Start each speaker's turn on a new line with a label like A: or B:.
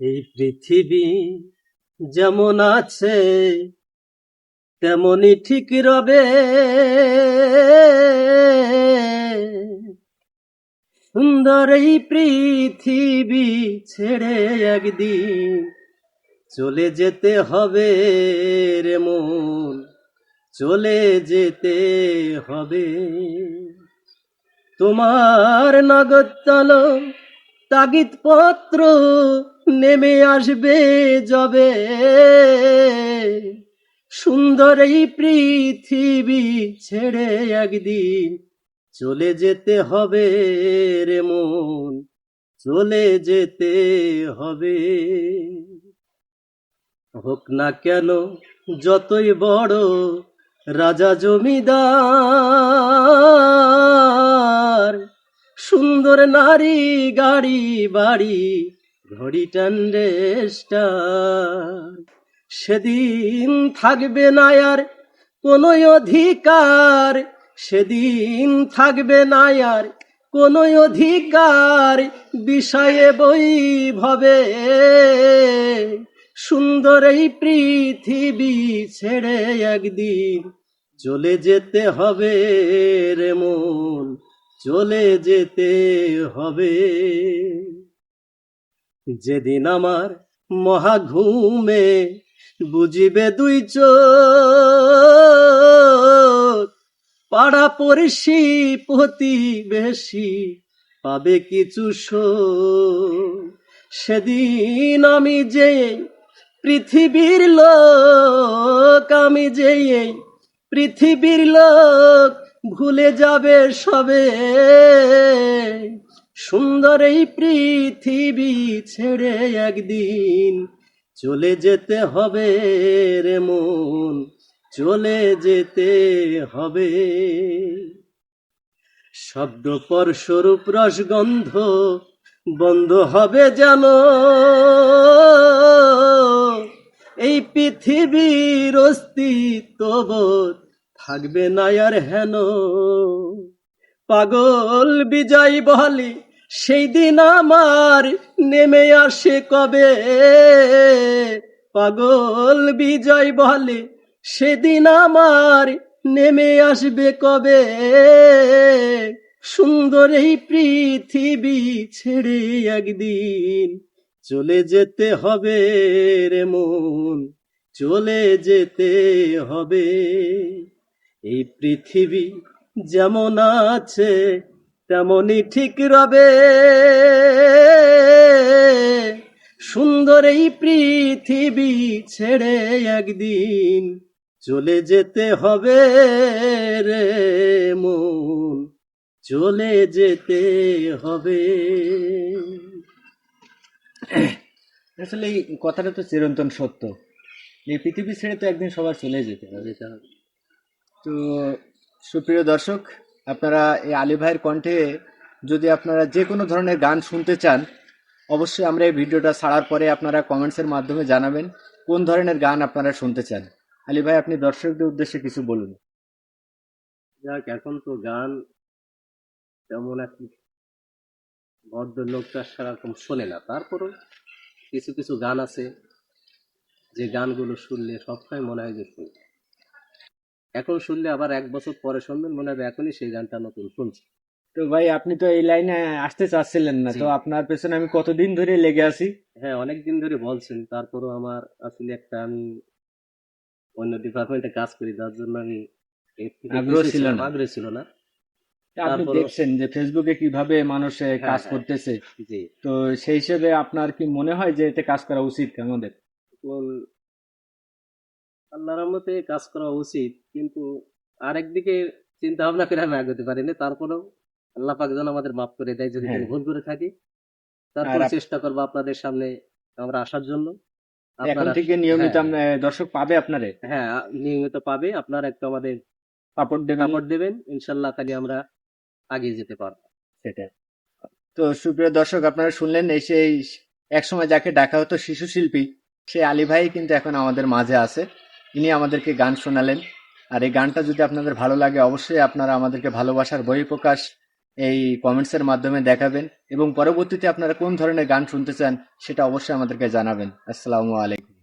A: এই পৃথিবী যেমন আছে, তেমনি ঠিক রবে। সুন্দর এই পৃথিবী ছেড়ে একদিন চলে যেতে হবে রে মন, চলে যেতে হবে। তোমার নগদ তাগিদ পত্র নেমে আসবে যবে। সুন্দর এই পৃথিবী ছেড়ে একদিন চলে যেতে হবে রে মন, চলে যেতে হবে। হোক না কেন, যতই বড় রাজা জমিদার, সুন্দর নারী গাড়ি বাড়ি সেদিন থাকবে না আর কোনো অধিকার। সেদিন থাকবে না আর কোনো অধিকার। বিষয়ে বৈভবে সুন্দর এই পৃথিবী ছেড়ে একদিন চলে যেতে হবে রে মন, চলে যেতে হবে। যেদিন আমার মহা ঘুমে বুঝিবে দুই চোখ, পাড়া পড়শি প্রতিবেশী পাবে কিছু সেদিন আমি যে পৃথিবীর লোক, আমি যে পৃথিবীর লোক, ভুলে যাবে সবে। সুন্দর এই পৃথিবী ছেড়ে একদিন চলে যেতে হবে রে মন, চলে যেতে হবে। শব্দ পর স্বরূপ রসগন্ধ বন্ধ হবে যেন। এই পৃথিবীর অস্তিত্ব থাকবে না আর হেন। পাগল বিজয় বলি সেই দিন আমার নেমে আসে কবে? পাগল বিজয় বলে সেদিন আমার নেমে আসবে কবে? সুন্দর এই পৃথিবী ছেড়ে একদিন চলে যেতে হবে রে মন, চলে যেতে হবে। এই পৃথিবী যেমন আছে তেমনই ঠিক রবে। সুন্দর এই পৃথিবী ছেড়ে একদিন চলে যেতে হবে রে মন। চলে যেতে হবে।
B: আসলে এই কথাটা তো চিরন্তন সত্য। এই পৃথিবী ছেড়ে তো একদিন সবার চলে যেতে হবে। তো সুপ্রিয় দর্শক, আপনারা এই আলী ভাইয়ের কণ্ঠে যদি আপনারা যে কোনো ধরনের গান শুনতে চান, অবশ্যই আমরা এই ভিডিওটা ছাড়ার পরে আপনারা কমেন্টসের মাধ্যমে জানাবেন কোন ধরনের গান আপনারা শুনতে চান। আলী ভাই, আপনি দর্শকদের উদ্দেশ্যে কিছু বলুন।
A: যাক, এখন তো গান তেমন একটি ভদ্রলোকটা সেরকম শোনে না। তারপরও কিছু কিছু গান আছে, যে গানগুলো শুনলে সবসময় মনে হয় যে এখন শুনলে আবার এক বছর পরে শুনবেন মনে হবে এখনই সেই গানটা নতুন শুনছি।
B: তো ভাই আপনি তো এই লাইনে আসতে চাচ্ছিলেন না তো আপনার পেছনে আমি কতদিন ধরে লেগে আছি?
A: হ্যাঁ অনেক দিন ধরে বলছেন তারপরও আমার আসলে একটা আমি অন্য ডিপার্টমেন্টে কাজ করি যার জন্য আমি
B: আগ্রহ ছিল না।
A: আগ্রহ ছিল না।
B: আপনি দেখছেন যে ফেসবুকে কীভাবে মানুষ কাজ
A: হ্যাঁ।
B: করতেছে। তো সেই হিসেবে আপনার কি মনে হয় যে এতে কাজ করা উচিত আমাদের?
A: আল্লাহর রহমতে কাজ করা উচিত কিন্তু আরেকদিকে চিন্তা ভাবনা করে আমি আগাতে পারিনি তারপরেও আল্লাহ পাক যেন আমাদের মাফ করে দেয় যদি
B: হ্যাঁ।
A: কোনো ভুল করে থাকি। তারপর চেষ্টা করব আপনাদের সামনে আমরা আসার জন্য।
B: এখন থেকে নিয়মিত
A: হ্যাঁ।
B: দর্শক পাবে আপনারে?
A: হ্যাঁ নিয়মিত পাবে। আপনারা একটু আমাদের
B: সাপোর্ট দেবেন।
A: সাপোর্ট দেবেন। ইনশাল্লাহ তাহলে আমরা আগিয়ে যেতে পারব।
B: সেটা তো সুপ্রিয় দর্শক আপনারা শুনলেন এই সেই একসময় যাকে ডাকা হতো শিশু শিল্পী সেই আলী ভাই কিন্তু এখন আমাদের মাঝে আছে। ইনি আমাদেরকে গান শোনালেন। আর এই গানটা যদি আপনাদের ভালো লাগে, অবশ্যই আপনারা আমাদেরকে ভালোবাসার বহিঃপ্রকাশ এই কমেন্টসের মাধ্যমে দেখাবেন এবং পরবর্তীতে আপনারা কোন ধরনের গান শুনতে চান, সেটা অবশ্যই আমাদেরকে জানাবেন। আসসালামু আলাইকুম।